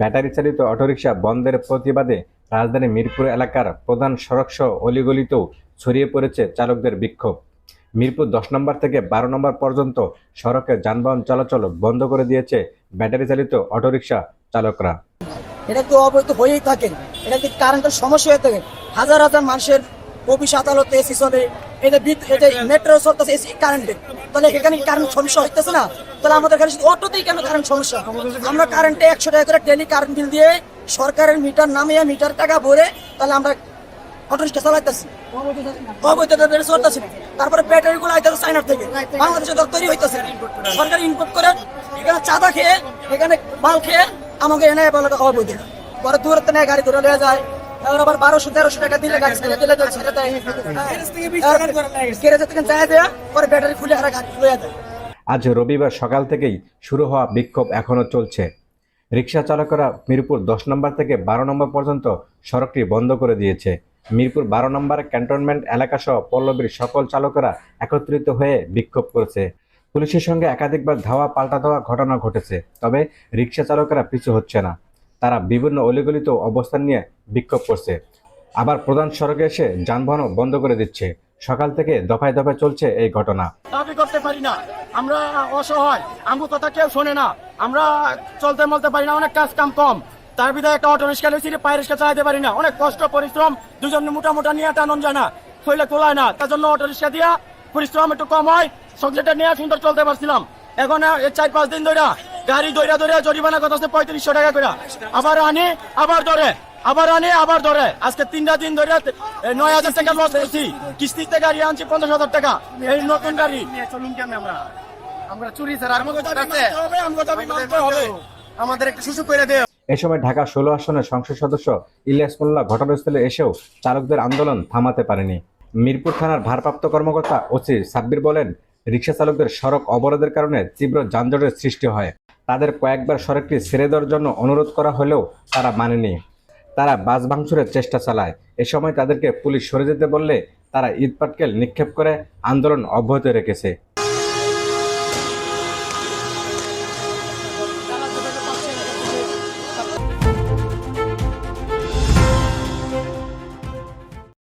Battery চালিত autorickshaw বন্ধের প্রতিবাদে রাজধানী মিরপুর এলাকার প্রধান সড়কসহ অলিগলিতেও ছড়িয়ে পড়েছে চালকদের বিক্ষোভ। মিরপুর দশ নম্বর থেকে বারো নম্বর পর্যন্ত সড়কে যানবাহন চলাচল বন্ধ করে দিয়েছে ব্যাটারি চালিত অটোরিকশা চালকরা। এটা তো অবৈধ হয়েই থাকে? এটা কি কারেন্টের সমস্যা হয়ে থাকে? হাজার হাজার মানুষের অফিস, আদালতে, এসি চলে। এটা এটা মেট্রো চলতেছে, এসি কারেন্টে। তাহলে এখানে কারেন্ট সমস্যা হইতেছে না? তাহলে আমাদের কাছে শুধু অটোতেই কেন কারেন্ট সমস্যা? আমরা কারেন্টে একশো টাকা করে ডেলি কারেন্ট বিল দিয়ে সরকারের মিটার নামিয়ে মিটার টাকা ভরে তাহলে আমরা অটো রিক্সা চালাইতেছি। অবৈধ বেড়ে চলতেছে। তারপরে ব্যাটারি গুলো আইতেছে চাইনার থেকে। বাংলাদেশে তৈরি হইতেছে। সরকার ইনপুট করে এখানে চাঁদা খেয়ে এখানে মাল খেয়ে আমাকে এনে বলে অবৈধ। পরে থেকে গাড়ি ধরে নিয়ে যায়। আবার বারোশো তেরোশো টাকা দিলে গাড়ি ছেড়ে দিলে ছেড়ে দেয় থেকে যায় দেয়া পরে ব্যাটারি খুলে আর গাড়ি আজ রবিবার সকাল থেকেই শুরু হওয়া বিক্ষোভ এখনও চলছে। রিক্সা চালকেরা মিরপুর দশ নম্বর থেকে বারো নম্বর পর্যন্ত সড়কটি বন্ধ করে দিয়েছে। মিরপুর বারো নম্বর ক্যান্টনমেন্ট এলাকাসহ পল্লবীর সকল চালকেরা একত্রিত হয়ে বিক্ষোভ করেছে। পুলিশের সঙ্গে একাধিকবার ধাওয়া পাল্টা দেওয়া ঘটনা ঘটেছে, তবে রিক্সা চালকেরা পিছু হচ্ছে না। তারা বিভিন্ন অলিগলিত অবস্থান নিয়ে বিক্ষোভ করছে। আবার প্রধান সড়কে এসে যানবাহনও বন্ধ করে দিচ্ছে। সকাল থেকে দফায় দফায় চলছে এই ঘটনা। দাবি করতে পারি না। আমরা অসহায়। আমার কথা কেউ শোনে না। আমরা চলতে মলতে পারি না। অনেক কাজ কাম কম। তার বিধায় একটা অটো রিক্সা লইছি পায়ে রিক্সা চালাতে পারি না। অনেক কষ্ট, পরিশ্রম। দুজন মোটা মোটা নিয়ে টানন যায় না। শৈলে তোলায় না। তার জন্য অটো রিক্সা দিয়া পরিশ্রম একটু কম হয়। সংসারটা নিয়ে সুন্দর চলতে পারছিলাম। এখন চার পাঁচ দিন ধরে গাড়ি দইরা দইরা জরিমানা কত আছে পঁয়ত্রিশশো টাকা করে আবার আনি, আবার ধরে। আবার আনি আবার ধরে। আজকে তিনটা দিন ধরে নয় হাজার টাকা লস করছি কিস্তিতে গাড়ি আনছি পঞ্চাশ হাজার টাকা। এই নতুন গাড়ি। চলুন কেন আমরা? আমরা চুরি স্যার আর আমাদের দাবি মানতে হবে, আমাদের দাবি মানতে হবে। আমাদের একটু সুযোগ করে দেয় এ সময় ঢাকা ষোলো আসনের সংসদ সদস্য ইলিয়াস মোল্লা ঘটনাস্থলে এসেও চালকদের আন্দোলন থামাতে পারেনি। মিরপুর থানার ভারপ্রাপ্ত কর্মকর্তা ওসি সাব্বির বলেন রিক্সা চালকদের সড়ক অবরোধের কারণে তীব্র যানজটের সৃষ্টি হয়। তাদের কয়েকবার সড়কটি ছেড়ে দেওয়ার জন্য অনুরোধ করা হলেও তারা মানেনি। তারা বাস ভাঙচুরের চেষ্টা চালায়। এ সময় তাদেরকে পুলিশ সরে যেতে বললে তারা ইট পাটকেল নিক্ষেপ করে আন্দোলন অব্যাহত রেখেছে।